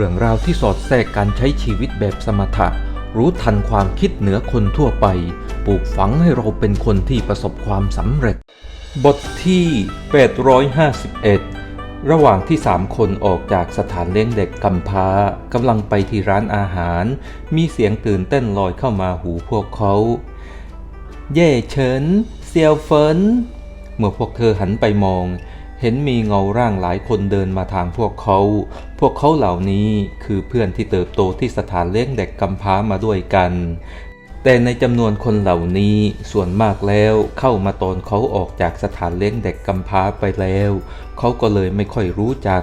เรื่องราวที่สอดแทรกการใช้ชีวิตแบบสมถะ รู้ทันความคิดเหนือคนทั่วไป ปลูกฝังให้เราเป็นคนที่ประสบความสำเร็จ บทที่ 851 ระหว่างที่สามคนออกจากสถานเลี้ยงเด็กกำพร้ากำลังไปที่ร้านอาหาร มีเสียงตื่นเต้นลอยเข้ามาหูพวกเขา เย่เฉินเซียวเฟินเมื่อพวกเธอหันไปมอง เห็นมีเงาร่างหลายคนเดินมาทางพวกเขา พวกเขาเหล่านี้คือเพื่อนที่เติบโตที่สถานเลี้ยงเด็กกำพร้ามาด้วยกัน แต่ในจำนวนคนเหล่านี้ส่วนมากแล้วเข้ามาตอนเขาออกจากสถานเลี้ยงเด็กกำพร้าไปแล้ว เขาก็เลยไม่ค่อยรู้จัก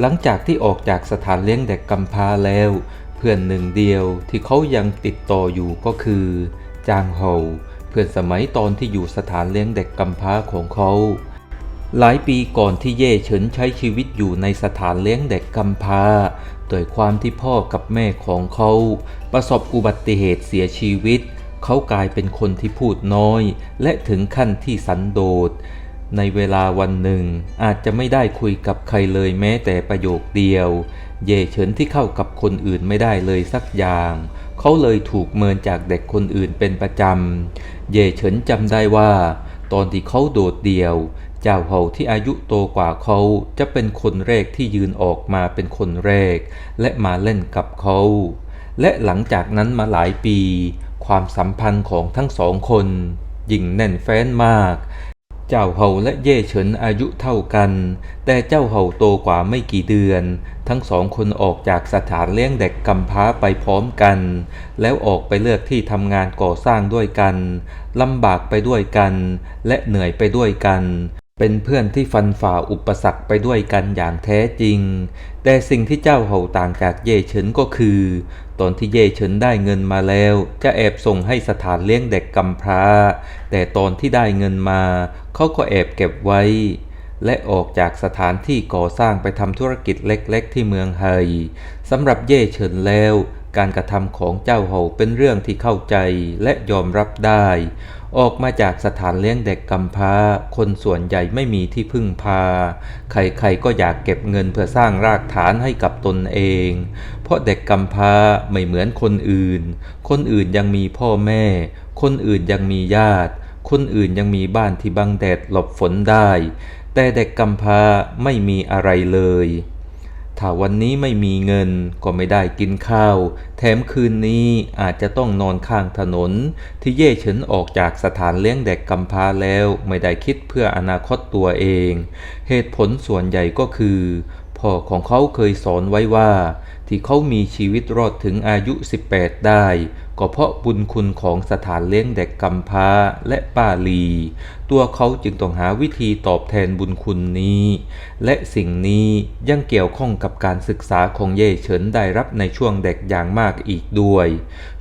หลังจากที่ออกจากสถานเลี้ยงเด็กกำพร้าแล้ว เพื่อนหนึ่งเดียวที่เขายังติดต่ออยู่ก็คือ จางเฮาเพื่อนสมัยตอนที่อยู่สถานเลี้ยงเด็กกำพร้าของเขา หลายปีก่อนที่เย่เฉินใช้ชีวิตอยู่ในสถานเลี้ยงเด็กกำพร้าโดยความที่พ่อกับแม่ของเขา ประสบอุบัติเหตุเสียชีวิต เขากลายเป็นคนที่พูดน้อย และถึงขั้นที่สันโดษ ในเวลาวันหนึ่ง อาจจะไม่ได้คุยกับใครเลยแม้แต่ประโยคเดียว เย่เฉินที่เข้ากับคนอื่นไม่ได้เลยสักอย่างเขาเลยถูกเมินจากเด็กคนอื่นเป็นประจำ เย่เฉินจำได้ว่า ตอนที่เขาโดดเดี่ยว เจ้าเห่าที่อายุโตกว่าเขาจะเป็นคนแรกที่ยืนออกมาเป็นคนแรก และมาเล่นกับเขา และหลังจากนั้นมาหลายปี ความสัมพันธ์ของทั้งสองคน ยิ่งแน่นแฟ้นมาก เจ้าเห่าและเย่เฉินอายุเท่ากัน แต่เจ้าเห่าโตกว่าไม่กี่เดือน ทั้งสองคนออกจากสถานเลี้ยงเด็กกำพร้าไปพร้อมกัน แล้วออกไปเลือกที่ทำงานก่อสร้างด้วยกันลำบากไปด้วยกัน และเหนื่อยไปด้วยกัน เป็นเพื่อนที่ฟันฝ่าอุปสรรคไปด้วยกันอย่างแท้จริง แต่สิ่งที่เจ้าเห่าต่างจากเย่เฉินก็คือ ตอนที่เย่เฉินได้เงินมาแล้ว จะแอบส่งให้สถานเลี้ยงเด็กกำพร้า แต่ตอนที่ได้เงินมา เขาก็แอบเก็บไว้ และออกจากสถานที่ก่อสร้างไปทำธุรกิจเล็กๆ ที่เมืองไฮสำหรับเย่เฉินแล้ว การกระทำของเจ้าเห่าเป็นเรื่องที่เข้าใจและยอมรับได้ ออกมาจากสถานเลี้ยงเด็กกำพร้า คนส่วนใหญ่ไม่มีที่พึ่งพา ใครๆก็อยากเก็บเงินเพื่อสร้างรากฐานให้กับตนเอง เพราะเด็กกำพร้าไม่เหมือนคนอื่น คนอื่นยังมีพ่อแม่ คนอื่นยังมีญาติ คนอื่นยังมีบ้านที่บังแดดหลบฝนได้ แต่เด็กกำพร้าไม่มีอะไรเลย ถ้าวันนี้ไม่มีเงินก็ไม่ได้กินข้าว แถมคืนนี้อาจจะต้องนอนข้างถนน ที่เย่เฉินออกจากสถานเลี้ยงเด็กกำพร้าแล้ว ไม่ได้คิดเพื่ออนาคตตัวเอง เหตุผลส่วนใหญ่ก็คือ พ่อของเขาเคยสอนไว้ว่า ที่เขามีชีวิตรอดถึงอายุ 18 ได้ ก็เพราะบุญคุณของสถานเลี้ยงเด็กกำพร้าและป้าลี ตัวเขาจึงต้องหาวิธีตอบแทนบุญคุณนี้ และสิ่งนี้ยังเกี่ยวข้องกับการศึกษาของเย่เฉินได้รับในช่วงเด็กอย่างมากอีกด้วย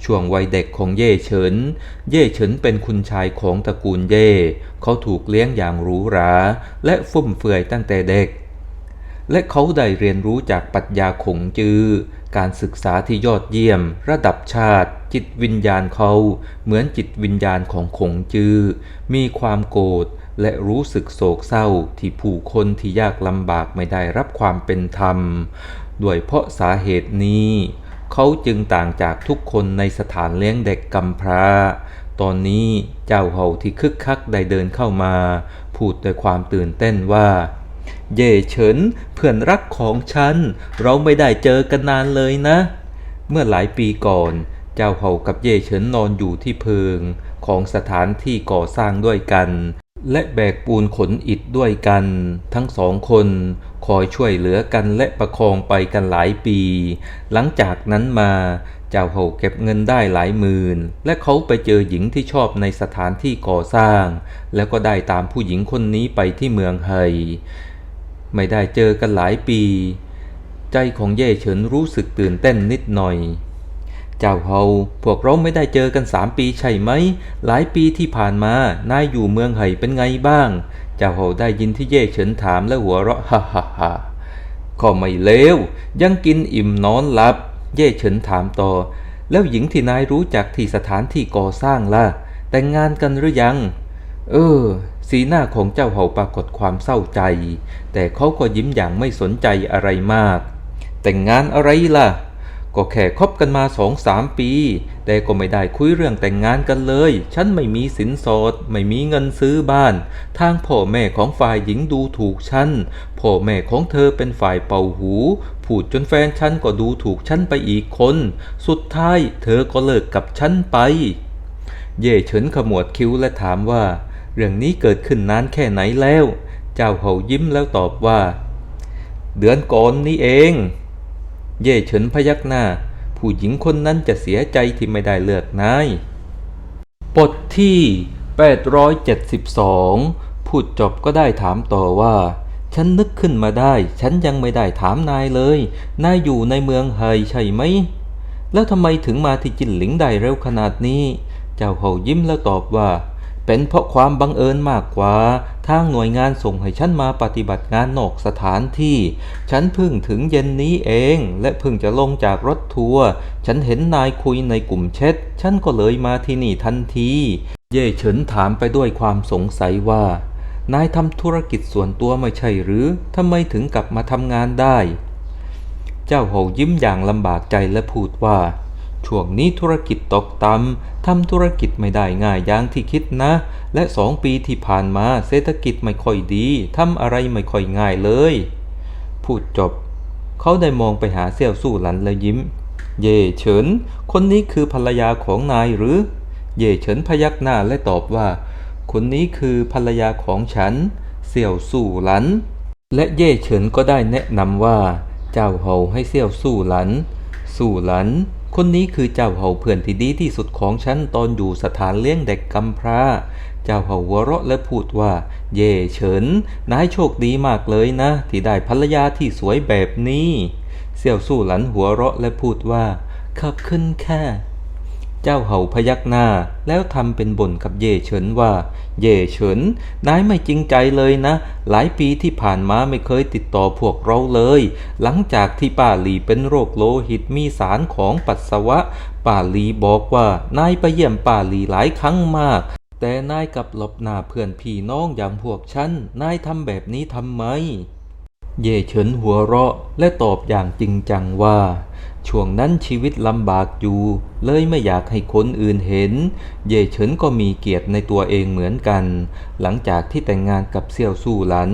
ช่วงวัยเด็กของเย่เฉิน เย่เฉินเป็นคุณชายของตระกูลเย่ เขาถูกเลี้ยงอย่างหรูหราและฟุ่มเฟือยตั้งแต่เด็ก และเขาได้เรียนรู้จากปัชญาขงจือ การศึกษาที่ยอดเยี่ยม ระดับชาติ จิตวิญญาณเขา เหมือนจิตวิญญาณของขงจือ มีความโกรธและรู้สึกโศกเศร้าที่ผู้คนที่ยากลำบากไม่ได้รับความเป็นธรรม ด้วยเพราะสาเหตุนี้ เขาจึงต่างจากทุกคนในสถานเลี้ยงเด็กกำพร้า ตอนนี้เจ้าเห่าที่คึกคักได้เดินเข้ามา พูดด้วยความตื่นเต้นว่า เย่เฉินเพื่อนรักของฉัน เราไม่ได้เจอกันนานเลยนะ เมื่อหลายปีก่อน เจ้าเห่ากับเย่เฉินนอนอยู่ที่เพิง ของสถานที่ก่อสร้างด้วยกัน และแบกปูนขนอิฐด้วยกัน ทั้งสองคนคอยช่วยเหลือกันและประคองไปกันหลายปี หลังจากนั้นมาเจ้าเห่าเก็บเงินได้หลายหมื่น และเขาไปเจอหญิงที่ชอบในสถานที่ก่อสร้าง แล้วก็ได้ตามผู้หญิงคนนี้ไปที่เมืองไฮ ไม่ได้เจอกันหลายปี ใจของเย่เฉินรู้สึกตื่นเต้นนิดหน่อย เจ้าเฮาพวกเราไม่ได้เจอกันสามปีใช่ไหม หลายปีที่ผ่านมานายอยู่เมืองไห่เป็นไงบ้าง เจ้าเฮาได้ยินที่เย่เฉินถามและหัวเราะฮ่าฮ่าฮ่าก็ไม่เลวยังกินอิ่มนอนหลับ เย่เฉินถามต่อ แล้วหญิงที่นายรู้จักที่สถานที่ก่อสร้างล่ะ แต่งงานกันหรือยัง เออ สีหน้าของเจ้าเห่าปรากฏความเศร้าใจ แต่เขาก็ยิ้มอย่างไม่สนใจอะไรมาก แต่งงานอะไรล่ะ ก็แค่คบกันมาสองสามปี แต่ก็ไม่ได้คุยเรื่องแต่งงานกันเลย ฉันไม่มีสินสอด ไม่มีเงินซื้อบ้าน ทางพ่อแม่ของฝ่ายหญิงดูถูกฉัน พ่อแม่ของเธอเป็นฝ่ายเป่าหู พูดจนแฟนฉันก็ดูถูกฉันไปอีกคน สุดท้ายเธอก็เลิกกับฉันไป เย่เฉินขมวดคิ้วและถามว่า เรื่องนี้เกิดขึ้นนานแค่ไหนแล้ว เจ้าเห่ายิ้มแล้วตอบว่า เดือนก่อนนี้เอง เย่เฉินพยักหน้า ผู้หญิงคนนั้นจะเสียใจที่ไม่ได้เลือกนายบทที่ 872 พูดจบก็ได้ถามต่อว่า ฉันนึกขึ้นมาได้ ฉันยังไม่ได้ถามนายเลย นายอยู่ในเมืองไฮใช่ไหม แล้วทำไมถึงมาที่จินหลิงได้เร็วขนาดนี้ เจ้าเห่ายิ้มแล้วตอบว่า เป็นเพราะความบังเอิญมากกว่า ทางหน่วยงานส่งให้ฉันมาปฏิบัติงานนอกสถานที่ ฉันเพิ่งถึงเย็นนี้เอง และเพิ่งจะลงจากรถทัวร์ ฉันเห็นนายคุยในกลุ่มแชทฉันก็เลยมาที่นี่ทันที เย่เฉินถามไปด้วยความสงสัยว่า นายทำธุรกิจส่วนตัวไม่ใช่หรือ ทำไมถึงกลับมาทำงานได้ เจ้าโหยิ้มอย่างลำบากใจและพูดว่า ช่วงนี้ธุรกิจตกต่ำทำธุรกิจไม่ได้ง่ายอย่างที่คิดนะ และสองปีที่ผ่านมาเศรษฐกิจไม่ค่อยดีทำอะไรไม่ค่อยง่ายเลย พูดจบ เขาได้มองไปหาเสี่ยวสู้หลันและยิ้ม เย่เฉิน คนนี้คือภรรยาของนายหรือ เย่เฉินพยักหน้าและตอบว่า คนนี้คือภรรยาของฉันเสี่ยวสู้หลัน และเย่เฉินก็ได้แนะนำว่า เจ้าเฮาให้เสี่ยวสู้หลัน สู้หลัน คนนี้คือเจ้าเฮาเพื่อนที่ดีที่สุดของฉันตอนอยู่สถานเลี้ยงเด็กกำพร้า เจ้าเฮาหัวเราะและพูดว่า เย่เฉิน นายโชคดีมากเลยนะ ที่ได้ภรรยาที่สวยแบบนี้ เสี่ยวสู้หลันหัวเราะและพูดว่า ขอบคุณค่ะ เจ้าเห่าพยักหน้าแล้วทำเป็นบ่นกับเย่เฉินว่า เย่เฉินนายไม่จริงใจเลยนะ หลายปีที่ผ่านมาไม่เคยติดต่อพวกเราเลย หลังจากที่ป้าหลีเป็นโรคโลหิตมีสารของปัสสาวะ ป้าหลีบอกว่านายไปเยี่ยมป้าหลีหลายครั้งมาก แต่นายกับหลบหน้าเพื่อนพี่น้องอย่างพวกฉันนายทำแบบนี้ทำไม เย่เฉินหัวเราะและตอบอย่างจริงจังว่า ช่วงนั้นชีวิตลำบากอยู่ เลยไม่อยากให้คนอื่นเห็น เย่เฉินก็มีเกียรติในตัวเองเหมือนกัน หลังจากที่แต่งงานกับเซี่ยวสู้หลัน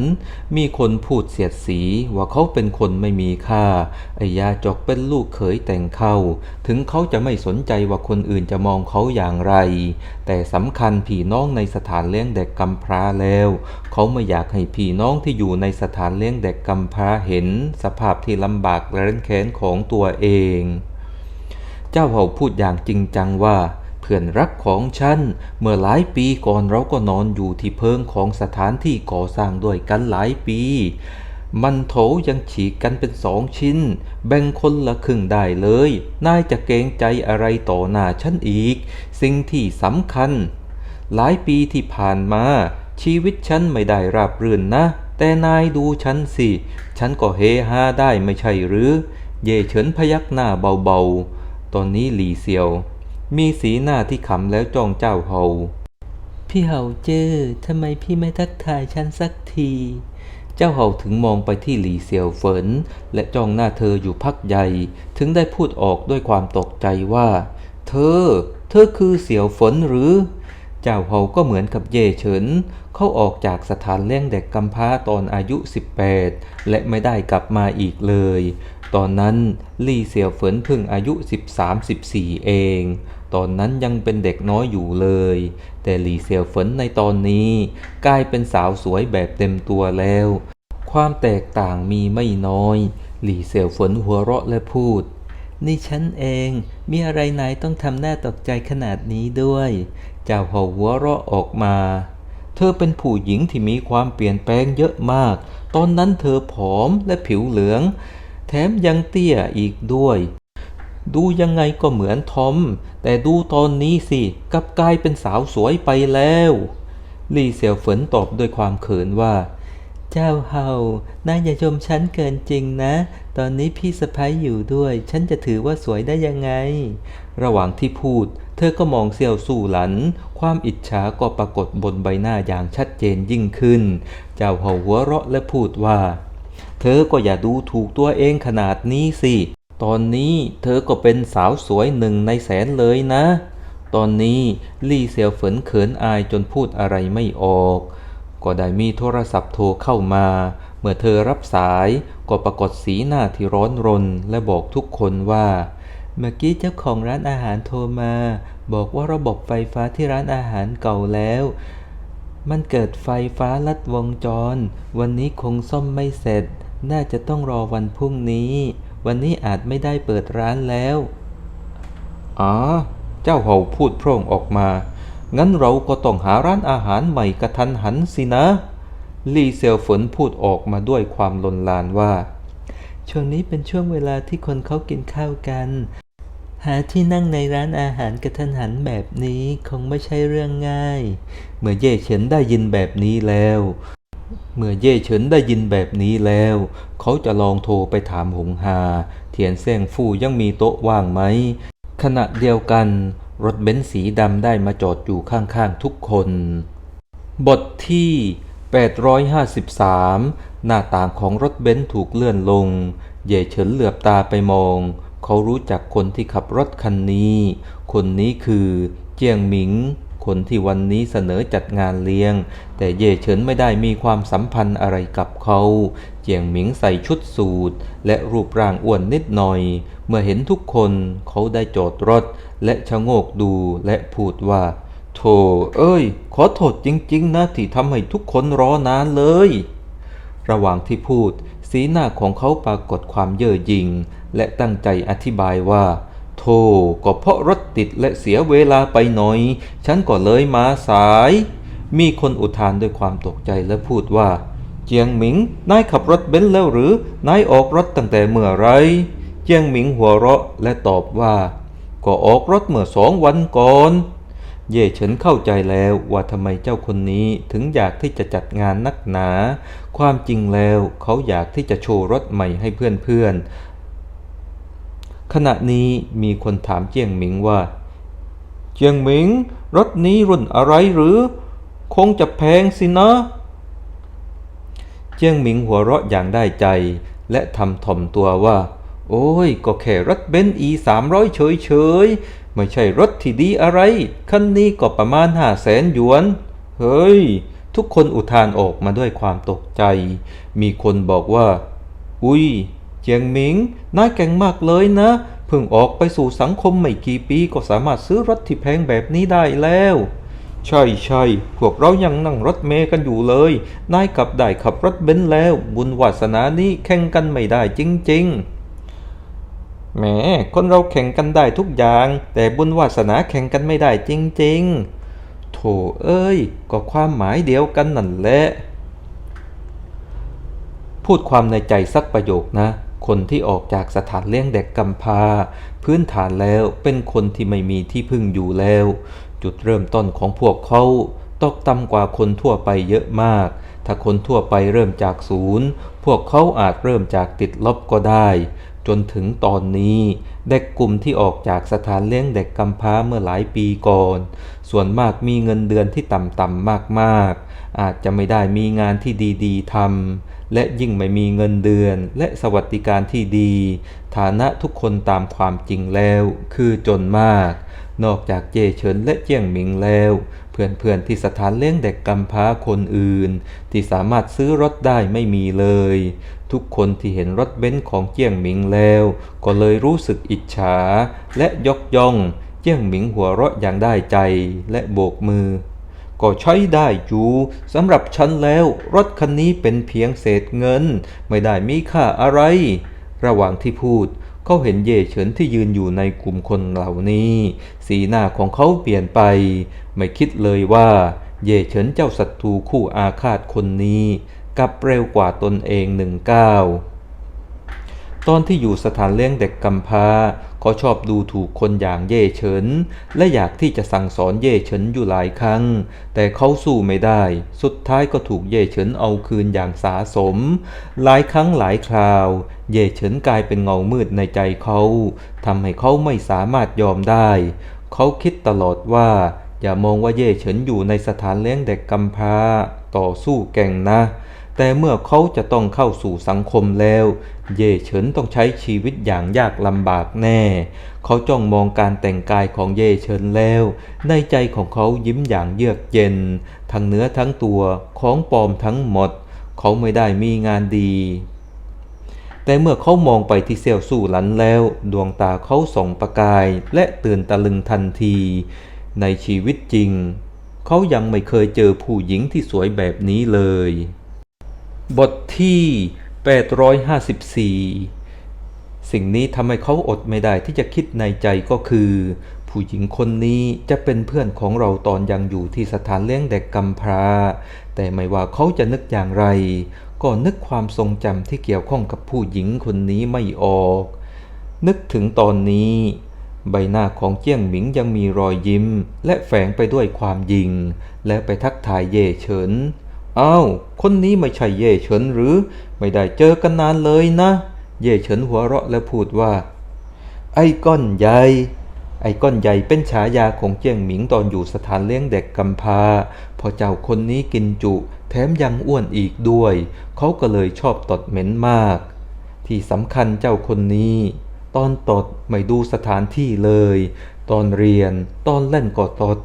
มีคนพูดเสียดสีว่าเขาเป็นคนไม่มีค่าไอยาจกเป็นลูกเขยแต่งเข้า ถึงเขาจะไม่สนใจว่าคนอื่นจะมองเขาอย่างไร แต่สำคัญพี่น้องในสถานเลี้ยงเด็กกำพร้าแล้ว เขาไม่อยากให้พี่น้องที่อยู่ในสถานเลี้ยงเด็กกำพร้าเห็น สภาพที่ลำบากและเร้นแค้นของตัวเอง เจ้าเห่าพูดอย่างจริงจังว่าเพื่อนรักของฉัน เมื่อหลายปีก่อนเราก็นอนอยู่ที่เพิงของสถานที่ก่อสร้างด้วยกันหลายปี มันโถยังฉีกกันเป็นสองชิ้น แบ่งคนละครึ่งได้เลย นายจะเกรงใจอะไรต่อหน้าฉันอีก สิ่งที่สำคัญ หลายปีที่ผ่านมา ชีวิตฉันไม่ได้ราบรื่นนะ แต่นายดูฉันสิ ฉันก็เฮฮาได้ไม่ใช่หรือ เย่เฉินพยักหน้าเบาๆ ตอนนี้หลีเซียว มีสีหน้าที่ขำแล้วจ้องเจ้าเฮาพี่เฮาเจอทำไมพี่ไม่ทักทายฉันสักที เจ้าเฮาถึงมองไปที่หลีเซียวเฟินและจ้องหน้าเธออยู่พักใหญ่ ถึงได้พูดออกด้วยความตกใจว่า เธอ เธอคือเสี่ยวฝนหรือ เจ้าเฮาก็เหมือนกับเย่เฉิน เขาออกจากสถานเลี้ยงเด็กกำพร้าตอนอายุ 18 และไม่ได้กลับมาอีกเลย ตอนนั้นลี่เสี่ยวเฟินเพิ่งอายุ 13-14 เอง ตอนนั้นยังเป็นเด็กน้อยอยู่เลย แต่หลี่เสี่ยวเฟินในตอนนี้ กลายเป็นสาวสวยแบบเต็มตัวแล้ว ความแตกต่างมีไม่น้อย หลี่เสี่ยวเฟินหัวเราะและพูด นี่ฉันเอง มีอะไรนายต้องทำหน้าตกใจขนาดนี้ด้วย เจ้าเห่าหัวเราะออกมา เธอเป็นผู้หญิงที่มีความเปลี่ยนแปลงเยอะมาก ตอนนั้นเธอผอมและผิวเหลือง แถมยังเตี้ยอีกด้วย ดูยังไงก็เหมือนทอม แต่ดูตอนนี้สิกลับกลายเป็นสาวสวยไปแล้วลี่เสี่ยวเฟินตอบด้วยความเขินว่า เจ้าเฮานายอย่าชมฉันเกินจริงนะ ตอนนี้พี่สะพ้ยอยู่ด้วย ฉันจะถือว่าสวยได้ยังไง ระหว่างที่พูด เธอก็มองเสี่ยวสู่หลัน ความอิจฉาก็ปรากฏบนใบหน้าอย่างชัดเจนยิ่งขึ้น เจ้าเฮาหัวเราะและพูดว่า เธอก็อย่าดูถูกตัวเองขนาดนี้สิ ตอนนี้เธอก็เป็นสาวสวยหนึ่งในแสนเลยนะ ตอนนี้ลี่เซียวเฟินเขินอายจนพูดอะไรไม่ออก ก็ได้มีโทรศัพท์โทรเข้ามา เมื่อเธอรับสายก็ปรากฏสีหน้าที่ร้อนรนและบอกทุกคนว่า เมื่อกี้เจ้าของร้านอาหารโทรมา บอกว่าระบบไฟฟ้าที่ร้านอาหารเก่าแล้ว มันเกิดไฟฟ้าลัดวงจร วันนี้คงซ่อมไม่เสร็จ น่าจะต้องรอวันพรุ่งนี้ วันนี้อาจไม่ได้เปิดร้านแล้ว อ๋อ เจ้าเห่าพูดโพร่งออกมา งั้นเราก็ต้องหาร้านอาหารใหม่กระทันหันสินะ ลี่เซลฝนพูดออกมาด้วยความลนลานว่า ช่วงนี้เป็นช่วงเวลาที่คนเขากินข้าวกัน หาที่นั่งในร้านอาหารกระทันหันแบบนี้คงไม่ใช่เรื่องง่าย เมื่อเย่เฉินได้ยินแบบนี้แล้ว เมื่อเย่เฉินได้ยินแบบนี้แล้ว เขาจะลองโทรไปถามหงฮาเทียนเซียงฟู่ยังมีโต๊ะว่างไหม ขณะเดียวกัน รถเบนซ์สีดำได้มาจอดอยู่ข้างๆทุกคน บทที่ 853 หน้าต่างของรถเบนซ์ถูกเลื่อนลง เย่เฉินเหลือบตาไปมอง เขารู้จักคนที่ขับรถคันนี้ คนนี้คือ เจียงหมิง คนที่วันนี้เสนอจัดงานเลี้ยง แต่เย่เฉินไม่ได้มีความสัมพันธ์อะไรกับเขา เจียงหมิงใส่ชุดสูทและรูปร่างอ้วนนิดหน่อย เมื่อเห็นทุกคนเขาได้จอดรถ และชะโงกดูและพูดว่า โธ่เอ้ย ขอโทษจริง ๆ นะที่ทำให้ทุกคนรอนานเลย ระหว่างที่พูด สีหน้าของเขาปรากฏความเย่อหยิ่งและตั้งใจอธิบายว่า โธ่ก็เพราะรถติดและเสียเวลาไปหน่อย ฉันก็เลยมาสาย มีคนอุทานด้วยความตกใจและพูดว่า เจียงหมิง นายขับรถเบนซ์แล้วหรือ นายออกรถตั้งแต่เมื่อไร เจียงหมิงหัวเราะและตอบว่า ก็ออกรถเมื่อสองวันก่อน เย่เฉินเข้าใจแล้วว่าทำไมเจ้าคนนี้ถึงอยากที่จะจัดงานนักหนา ความจริงแล้วเขาอยากที่จะโชว์รถใหม่ให้เพื่อนๆ ขณะนี้มีคนถามเจียงหมิงว่า เจียงหมิง รถนี้รุ่นอะไรหรือ คงจะแพงสินะ เจียงหมิงหัวเราะอย่างได้ใจ และทำถ่อมตัวว่า โอ้ย ก็แค่รถเบนซ์อีสามร้อยเฉยๆไม่ใช่รถที่ดีอะไร คันนี้ก็ประมาณห้าแสนหยวน เฮ้ย ทุกคนอุทานออกมาด้วยความตกใจ มีคนบอกว่า อุ้ย เจียงหมิง นายเก่งมากเลยนะ เพิ่งออกไปสู่สังคมไม่กี่ปีก็สามารถซื้อรถที่แพงแบบนี้ได้แล้ว ใช่ใช่พวกเรายังนั่งรถเมย์กันอยู่เลย นายกลับได้ขับรถเบนซ์แล้ว บุญวาสนานี้แข่งกันไม่ได้จริง ๆแหม คนเราแข่งกันได้ทุกอย่าง แต่บุญวาสนาแข่งกันไม่ได้จริงๆ โถเอ้ย ก็ความหมายเดียวกันนั่นแหละ พูดความในใจสักประโยคนะ คนที่ออกจากสถานเลี้ยงเด็กกำพร้าพื้นฐานแล้วเป็นคนที่ไม่มีที่พึ่งอยู่แล้ว จุดเริ่มต้นของพวกเขาตกต่ำกว่าคนทั่วไปเยอะมาก ถ้าคนทั่วไปเริ่มจากศูนย์ พวกเขาอาจเริ่มจากติดลบก็ได้ จนถึงตอนนี้ เด็กกลุ่มที่ออกจากสถานเลี้ยงเด็กกำพร้าเมื่อหลายปีก่อน ส่วนมากมีเงินเดือนที่ต่ำๆมากๆ อาจจะไม่ได้มีงานที่ดีๆทำและยิ่งไม่มีเงินเดือน และสวัสดิการที่ดี ฐานะทุกคนตามความจริงแล้ว คือจนมาก นอกจากเจเฉินและเจียงหมิงแล้ว เพื่อนๆที่สถานเลี้ยงเด็กกำพร้าคนอื่น ที่สามารถซื้อรถได้ไม่มีเลย ทุกคนที่เห็นรถเบนซ์ของเจียงหมิงแล้ว ก็เลยรู้สึกอิจฉา และยกย่อง เจียงหมิงหัวเราะอย่างได้ใจและโบกมือ ก็ใช้ได้อยู่สำหรับฉันแล้วรถคันนี้เป็นเพียงเศษเงิน ไม่ได้มีค่าอะไร ระหว่างที่พูดเขาเห็นเย่เฉินที่ยืนอยู่ในกลุ่มคนเหล่านี้ สีหน้าของเขาเปลี่ยนไป ไม่คิดเลยว่า เย่เฉินเจ้าศัตรูคู่อาฆาตคนนี้กับเร็วกว่าตนเองหนึ่งก้าวตอนที่อยู่สถานเลี้ยงเด็กกำพร้า เขาชอบดูถูกคนอย่างเย่เฉิน และอยากที่จะสั่งสอนเย่เฉินอยู่หลายครั้ง แต่เขาสู้ไม่ได้ สุดท้ายก็ถูกเย่เฉินเอาคืนอย่างสาสม หลายครั้งหลายคราว เย่เฉินกลายเป็นเงามืดในใจเขาทำให้เขาไม่สามารถยอมได้ เขาคิดตลอดว่า อย่ามองว่าเย่เฉินอยู่ในสถานเลี้ยงเด็กกำพร้าต่อสู้เก่งนะแต่เมื่อเขาจะต้องเข้าสู่สังคมแล้ว เย่เฉินต้องใช้ชีวิตอย่างยากลำบากแน่ เขาจ้องมองการแต่งกายของเย่เฉินแล้ว ในใจของเขายิ้มอย่างเยือกเย็น ทั้งเนื้อทั้งตัวของปลอมทั้งหมด เขาไม่ได้มีงานดี แต่เมื่อเขามองไปที่เซี่ยวสู่หลันแล้ว ดวงตาเขาส่องประกายและตื่นตะลึงทันที ในชีวิตจริง เขายังไม่เคยเจอผู้หญิงที่สวยแบบนี้เลย บทที่ 854 สิ่งนี้ทำให้เขาอดไม่ได้ที่จะคิดในใจก็คือ ผู้หญิงคนนี้จะเป็นเพื่อนของเราตอนยังอยู่ที่สถานเลี้ยงเด็กกำพร้า แต่ไม่ว่าเขาจะนึกอย่างไร ก็นึกความทรงจำที่เกี่ยวข้องกับผู้หญิงคนนี้ไม่ออก นึกถึงตอนนี้ใบหน้าของเจี้ยงหมิงยังมีรอยยิ้ม และแฝงไปด้วยความยิง และไปทักทายเย่เฉิน อ้าว คนนี้ไม่ใช่เย่เฉินหรือ ไม่ได้เจอกันนานเลยนะ เย่เฉินหัวเราะและพูดว่า ไอ้ก้อนใหญ่ ไอ้ก้อนใหญ่เป็นฉายาของเจียงหมิงตอนอยู่สถานเลี้ยงเด็กกำพร้าพอเจ้าคนนี้กินจุ แถมยังอ้วนอีกด้วย เขาก็เลยชอบตดเหม็นมาก ที่สำคัญเจ้าคนนี้ ตอนตดไม่ดูสถานที่เลย ตอนเรียน ตอนเล่นก็ตด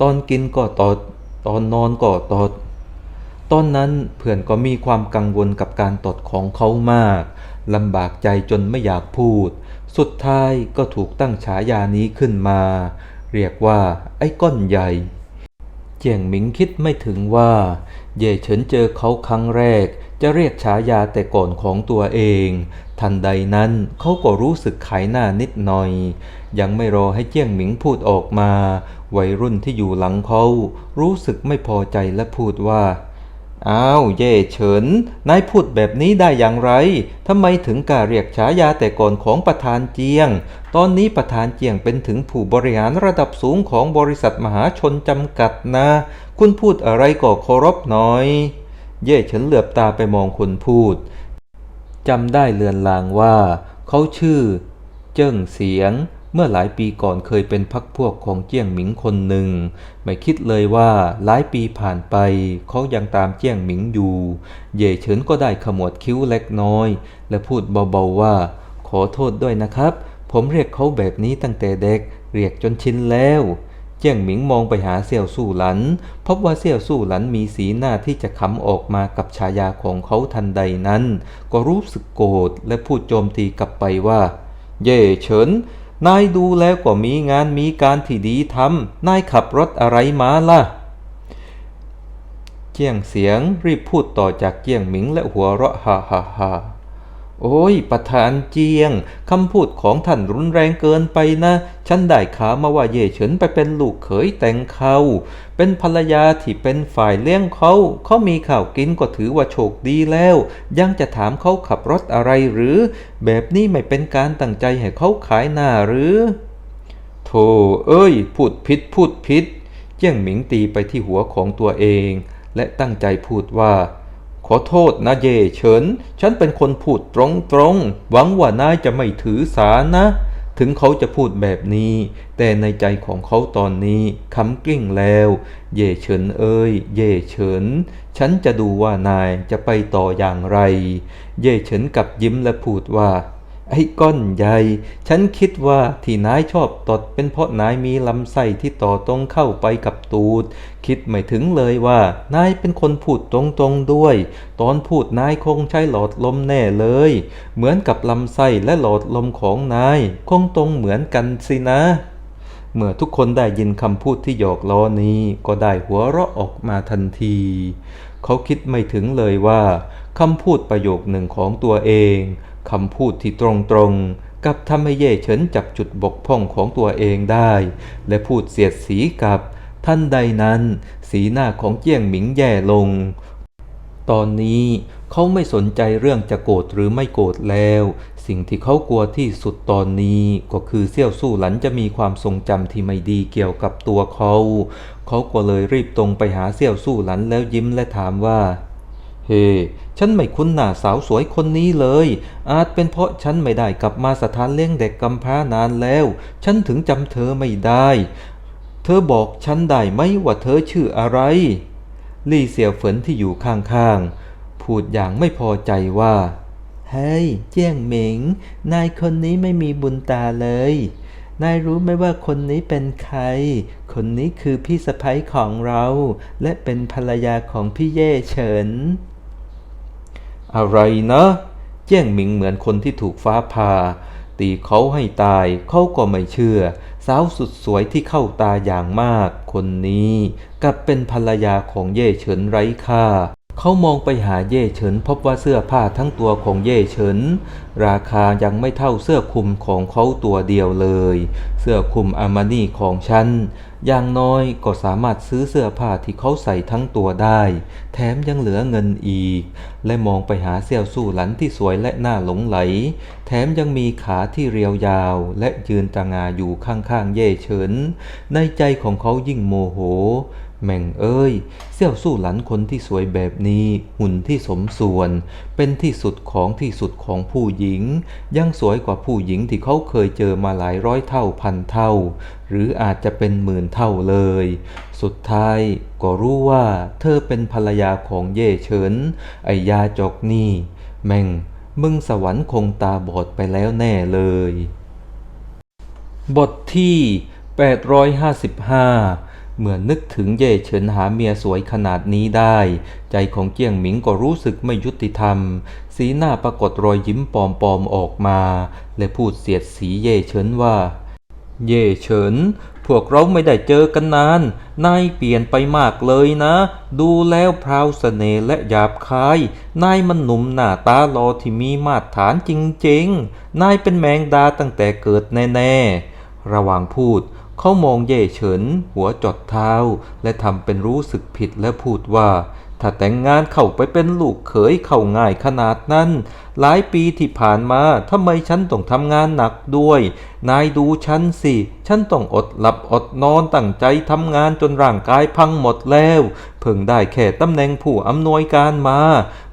ตอนกินก็ตด ตอนนอนก็ตด ตอนนั้นเพื่อนก็มีความกังวลกับการตดของเขามากลำบากใจจนไม่อยากพูด สุดท้ายก็ถูกตั้งฉายานี้ขึ้นมา เรียกว่าไอ้ก้อนใหญ่ เจียงหมิงคิดไม่ถึงว่า เย่เฉินเจอเขาครั้งแรก จะเรียกฉายาแต่ก่อนของตัวเอง ทันใดนั้นเขาก็รู้สึกขายหน้านิดหน่อย ยังไม่รอให้เจียงหมิงพูดออกมา วัยรุ่นที่อยู่หลังเขารู้สึกไม่พอใจและพูดว่า อ้าวเย่เฉิน นายพูดแบบนี้ได้อย่างไร ทำไมถึงกล้าเรียกฉายาแต่ก่อนของประธานเจียง ตอนนี้ประธานเจียงเป็นถึงผู้บริหารระดับสูงของบริษัทมหาชนจำกัดนะ คุณพูดอะไรก็เคารพหน่อย เย่เฉินเหลือบตาไปมองคนพูด จำได้เลือนลางว่า เขาชื่อ เจิ้งเสียง เมื่อหลายปีก่อนเคยเป็นพักพวกของเจี้ยงหมิงคนหนึ่ง ไม่คิดเลยว่าหลายปีผ่านไปเขายังตามเจี้ยงหมิงอยู่ เย่เฉินก็ได้ขมวดคิ้วเล็กน้อย และพูดเบาๆว่า ขอโทษด้วยนะครับ ผมเรียกเขาแบบนี้ตั้งแต่เด็ก เรียกจนชินแล้วเจียงหมิงมองไปหาเสี่ยวสู่หลัน พบว่าเสี่ยวสู่หลันมีสีหน้าที่จะขำออกมากับฉายาของเขาทันใดนั้น ก็รู้สึกโกรธและพูดโจมตีกลับไปว่า เย่เฉิน นายดูแล้วก็มีงานมีการที่ดีทำนายขับรถอะไรมาล่ะ เจียงเสียงรีบพูดต่อจากเจียงหมิงและหัวเราะฮ่าฮ่าฮ่า โอ้ย ประธานเจียง คำพูดของท่านรุนแรงเกินไปนะ ฉันได้ข่าวมาว่าเย่เฉินไปเป็นลูกเขยแต่งเขา เป็นภรรยาที่เป็นฝ่ายเลี้ยงเขา เขามีข้าวกินก็ถือว่าโชคดีแล้ว ยังจะถามเขาขับรถอะไรหรือ แบบนี้ไม่เป็นการตั้งใจให้เขาขายหน้าหรือ โธ่เอ้ย พูดผิดพูดผิด เจียงหมิงตีไปที่หัวของตัวเอง และตั้งใจพูดว่า ขอโทษนะเย่เฉิน ฉันเป็นคนพูดตรงๆ หวังว่านายจะไม่ถือสานะ ถึงเขาจะพูดแบบนี้ แต่ในใจของเขาตอนนี้คำกลิ้งแล้ว เย่เฉินเอ้ย เย่เฉิน ฉันจะดูว่านายจะไปต่ออย่างไร เย่เฉินกับยิ้มและพูดว่า ไอ้ก้อนใหญ่ ฉันคิดว่าที่นายชอบตดเป็นเพราะนายมีลำไส้ที่ต่อตรงเข้าไปกับตูด คิดไม่ถึงเลยว่านายเป็นคนพูดตรงๆด้วย ตอนพูดนายคงใช้หลอดลมแน่เลย เหมือนกับลำไส้และหลอดลมของนาย คงตรงเหมือนกันสินะ เมื่อทุกคนได้ยินคำพูดที่หยอกล้อนี้ก็ได้หัวเราะออกมาทันที เขาคิดไม่ถึงเลยว่าคำพูดประโยคหนึ่งของตัวเอง คำพูดที่ตรงๆ กับทำให้เย่เฉินจับจุดบกพร่องของตัวเองได้ และพูดเสียดสีกับท่านใดนั้น สีหน้าของเจียงหมิงแย่ลง ตอนนี้เขาไม่สนใจเรื่องจะโกรธหรือไม่โกรธแล้ว สิ่งที่เขากลัวที่สุดตอนนี้ก็คือเซี่ยวสู้หลันจะมีความทรงจำที่ไม่ดีเกี่ยวกับตัวเขา เขาก็เลยรีบตรงไปหาเซี่ยวสู้หลันแล้วยิ้มและถามว่า เฮ้ฉันไม่คุ้นหน้าสาวสวยคนนี้เลย อาจเป็นเพราะฉันไม่ได้กลับมาสถานเลี้ยงเด็กกำพร้านานแล้ว ฉันถึงจำเธอไม่ได้ เธอบอกฉันได้ไหมว่าเธอชื่ออะไร ลี่เสี่ยวเฟินที่อยู่ข้างๆ พูดอย่างไม่พอใจว่า เฮ้ย เจี้ยงหมิง นายคนนี้ไม่มีบุญตาเลย นายรู้ไหมว่าคนนี้เป็นใคร คนนี้คือพี่สะพ้ยของเรา และเป็นภรรยาของพี่เย่เฉิน อะไรนะเจี้ยงหมิงเหมือนคนที่ถูกฟ้าผ่าตีเขาให้ตายเขาก็ไม่เชื่อ สาวสุดสวยที่เข้าตาอย่างมาก คนนี้กลับเป็นภรรยาของเย่เฉินไร้ค่า เขามองไปหาเย่เฉินพบว่าเสื้อผ้าทั้งตัวของเย่เฉิน ราคายังไม่เท่าเสื้อคลุมของเขาตัวเดียวเลย เสื้อคลุมอามานี่ของฉัน อย่างน้อยก็สามารถซื้อเสื้อผ้าที่เขาใส่ทั้งตัวได้ แถมยังเหลือเงินอีก และมองไปหาเซี่ยวสู่หลันที่สวยและน่าหลงไหล แถมยังมีขาที่เรียวยาว และยืนตางาอยู่ข้างๆเย่เฉิน ในใจของเขายิ่งโมโห แม่งเอ้ย เสี่ยวสู่หลันคนที่สวยแบบนี้ หุ่นที่สมส่วน เป็นที่สุดของที่สุดของผู้หญิง ยังสวยกว่าผู้หญิงที่เขาเคยเจอมาหลายร้อยเท่าพันเท่า หรืออาจจะเป็นหมื่นเท่าเลย สุดท้ายก็รู้ว่าเธอเป็นภรรยาของเย่เฉิน ไอยาจกนี่ แม่ง มึงสวรรค์คงตาบอดไปแล้วแน่เลย บทที่ 855 เมื่อนึกถึงเย่เฉินหาเมียสวยขนาดนี้ได้ ใจของเจียงหมิงก็รู้สึกไม่ยุติธรรม สีหน้าปรากฏรอยยิ้มปลอมๆออกมา และพูดเสียดสีเย่เฉินว่า เย่เฉิน พวกเราไม่ได้เจอกันนาน นายเปลี่ยนไปมากเลยนะ ดูแล้วพราวเสน่ห์และหยาบคาย นายมันหนุ่มหน้าตาหลอที่มีมาตรฐานจริงๆ นายเป็นแมงดาตั้งแต่เกิดแน่ๆ ระหว่างพูด เขามองเย่เฉิน หัวจดเท้า และทำเป็นรู้สึกผิดและพูดว่า ถ้าแต่งงานเข้าไปเป็นลูกเขยเข้าง่ายขนาดนั้น หลายปีที่ผ่านมาทำไมฉันต้องทำงานหนักด้วย นายดูฉันสิ ฉันต้องอดหลับอดนอนตั้งใจทำงานจนร่างกายพังหมดแล้ว เพิ่งได้แค่ตำแหน่งผู้อำนวยการมา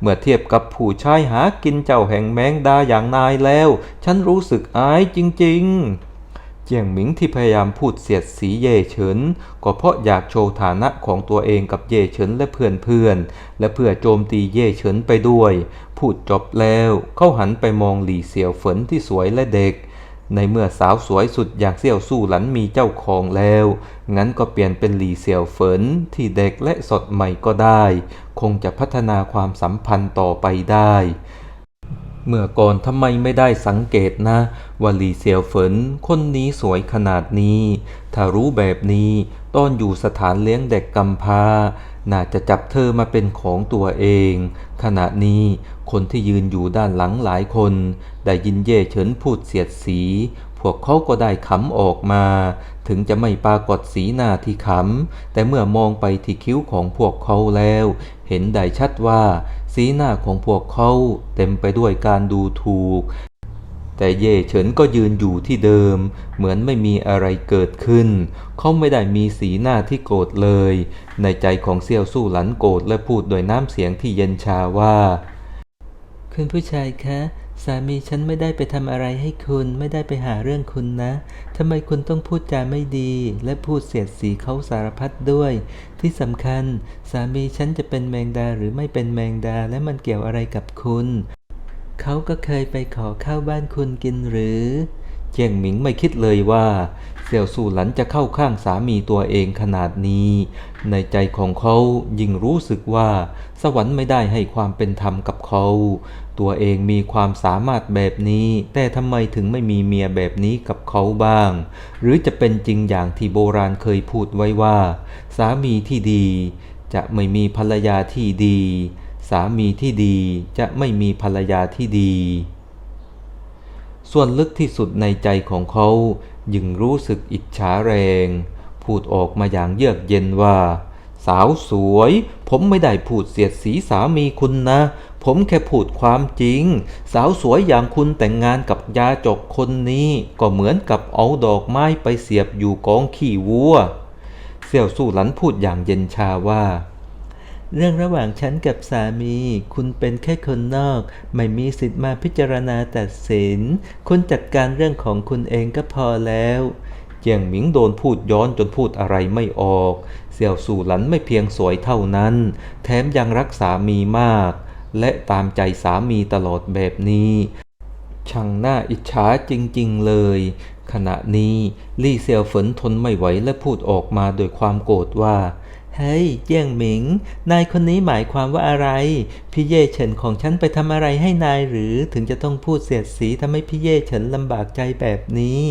เมื่อเทียบกับผู้ชายหากินเจ้าแห่งแมงดาอย่างนายแล้ว ฉันรู้สึกอายจริง ๆ เจียงหมิงที่พยายามพูดเสียดสีเย่เฉินก็เพราะอยากโชว์ฐานะของตัวเองกับเย่เฉินและเพื่อนๆและเพื่อโจมตีเย่เฉินไปด้วย พูดจบแล้วเขาหันไปมองหลี่เสี่ยวเฟินที่สวยและเด็ก ในเมื่อสาวสวยสุดอย่างเสี่ยวสู้หลันมีเจ้าของแล้ว งั้นก็เปลี่ยนเป็นหลี่เสี่ยวเฟินที่เด็กและสดใหม่ก็ได้ คงจะพัฒนาความสัมพันธ์ต่อไปได้ เมื่อก่อนทำไมไม่ได้สังเกตนะว่าหลีเซียวเฟินคนนี้สวยขนาดนี้ ถ้ารู้แบบนี้ตอนอยู่สถานเลี้ยงเด็กกำพร้าน่าจะจับเธอมาเป็นของตัวเอง ขณะนี้คนที่ยืนอยู่ด้านหลังหลายคน ได้ยินเย่เฉินพูดเสียดสี พวกเขาก็ได้ขำออกมา ถึงจะไม่ปรากฏสีหน้าที่ขำแต่เมื่อมองไปที่คิ้วของพวกเขาแล้ว เห็นได้ชัดว่า สีหน้าของพวกเขาเต็มไปด้วยการดูถูก แต่เย่เฉินก็ยืนอยู่ที่เดิม เหมือนไม่มีอะไรเกิดขึ้น เขาไม่ได้มีสีหน้าที่โกรธเลย ในใจของเซียวสู้หลันโกรธและพูดโดยน้ำเสียงที่เย็นชาว่า คุณผู้ชายคะ สามีฉันไม่ได้ไปทำอะไรให้คุณไม่ได้ไปหาเรื่องคุณนะทำไมคุณต้องพูดจาไม่ดี และพูดเสียดสีเขาสารพัดด้วย ที่สำคัญ สามีฉันจะเป็นแมงดาหรือไม่เป็นแมงดาและมันเกี่ยวอะไรกับคุณ เขาก็เคยไปขอข้าวบ้านคุณกินหรือเจียงหมิงไม่คิดเลยว่าเสี่ยวสู่หลันจะเข้าข้างสามีตัวเองขนาดนี้ ในใจของเขายิ่งรู้สึกว่า สวรรค์ไม่ได้ให้ความเป็นธรรมกับเขา ตัวเองมีความสามารถแบบนี้ แต่ทำไมถึงไม่มีเมียแบบนี้กับเขาบ้าง หรือจะเป็นจริงอย่างที่โบราณเคยพูดไว้ว่า สามีที่ดี จะไม่มีภรรยาที่ดี สามีที่ดีจะไม่มีภรรยาที่ดี ส่วนลึกที่สุดในใจของเขายิ่งรู้สึกอิจฉาแรง พูดออกมาอย่างเยือกเย็นว่าสาวสวย ผมไม่ได้พูดเสียดสีสามีคุณนะ ผมแค่พูดความจริง สาวสวยอย่างคุณแต่งงานกับยาจกคนนี้ ก็เหมือนกับเอาดอกไม้ไปเสียบอยู่กองขี้วัวเสี่ยวสู้หลันพูดอย่างเย็นชาว่า เรื่องระหว่างฉันกับสามี คุณเป็นแค่คนนอก ไม่มีสิทธิ์มาพิจารณาตัดสิน คุณจัดการเรื่องของคุณเองก็พอแล้วเจียงหมิงโดนพูดย้อนจนพูดอะไรไม่ออก เสี่ยวสู่หลันไม่เพียงสวยเท่านั้น แถมยังรักสามีมาก และตามใจสามีตลอดแบบนี้ ช่างน่าอิจฉาจริงๆเลย ขณะนี้ลี่เซียวเฟินทนไม่ไหวและพูดออกมาโดยความโกรธว่าเฮ้ยเจียงหมิง นายคนนี้หมายความว่าอะไร พี่เย่เฉินของฉันไปทำอะไรให้นายหรือถึงจะต้องพูดเสียดสีทำให้พี่เย่เฉินลำบากใจแบบนี้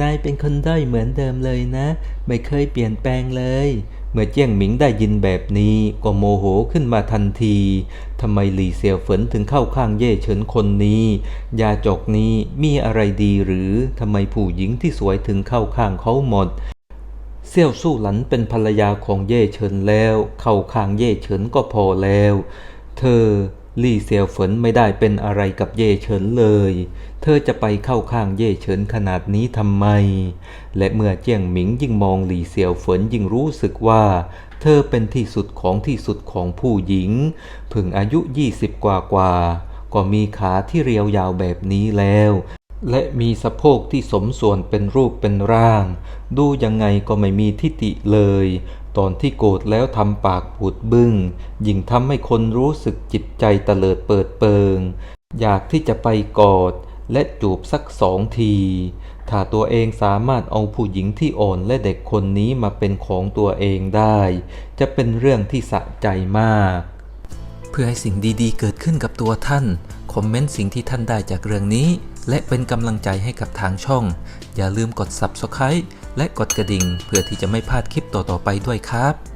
นายเป็นคนด้อยเหมือนเดิมเลยนะ ไม่เคยเปลี่ยนแปลงเลย เมื่อเจี้ยงหมิงได้ยินแบบนี้ก็โมโหขึ้นมาทันทีทำไมหลี่เซียวเฟินถึงเข้าข้างเย่เฉินคนนี้ ยาจกนี้มีอะไรดีหรือทำไมผู้หญิงที่สวยถึงเข้าข้างเขาหมดเซี่ยวสู้หลันเป็นภรรยาของเย่เฉินแล้ว เข้าข้างเย่เฉินก็พอแล้ว เธอ ลี่เซียวฝนไม่ได้เป็นอะไรกับเย่เฉินเลย เธอจะไปเข้าข้างเย่เฉินขนาดนี้ทำไม และเมื่อเจียงหมิงยิ่งมองหลี่เซียวฝนยิ่งรู้สึกว่า เธอเป็นที่สุดของที่สุดของผู้หญิงเพิ่งอายุ 20 กว่ากว่าก็มีขาที่เรียวยาวแบบนี้แล้ว และมีสะโพกที่สมส่วนเป็นรูปเป็นร่าง ดูยังไงก็ไม่มีทิฏฐิเลย ตอนที่โกรธแล้วทำปากปูดบึง้งยิ่งทำให้คนรู้สึกจิตใจเตลิดเปิดเปิง อยากที่จะไปกอดและจูบสักสองที ถ้าตัวเองสามารถเอาผู้หญิงที่อ่อนและเด็กคนนี้มาเป็นของตัวเองได้ จะเป็นเรื่องที่สะใจมาก เพื่อให้สิ่งดีๆ เกิดขึ้นกับตัวท่าน คอมเมนต์สิ่งที่ท่านได้จากเรื่องนี้ และเป็นกำลังใจให้กับทางช่อง อย่าลืมกด Subscribe และกดกระดิ่ง เพื่อที่จะไม่พลาดคลิปต่อๆไปด้วยครับ